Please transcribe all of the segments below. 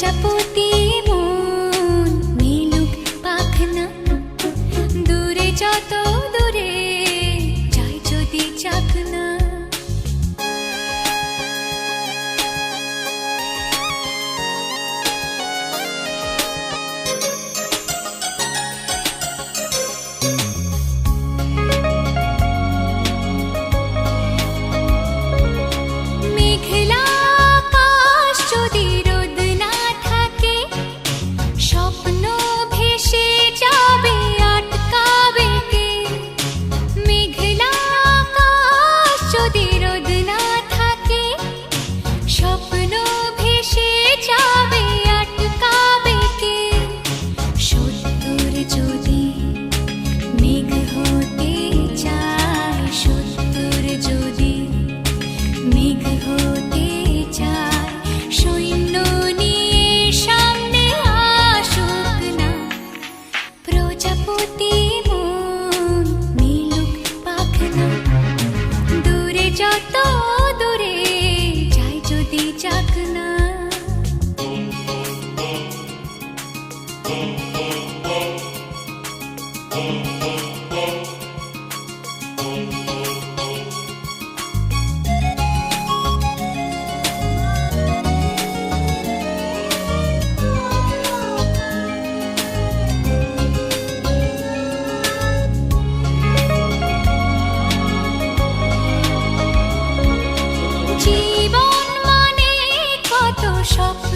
chaputi. shop.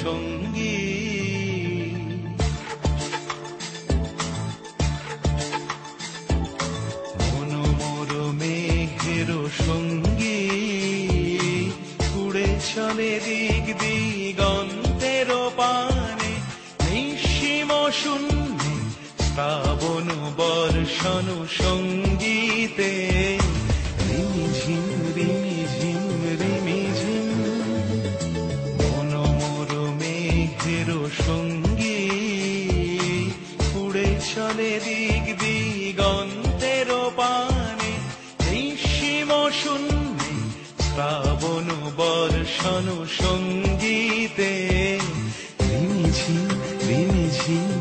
সঙ্গী দিক দিগন্তের পানে নিঃসীম শূন্য শ্রাবণ বর্ষণ সঙ্গীতে। জনসঙ্গীতে রিমিঝি রিমিঝি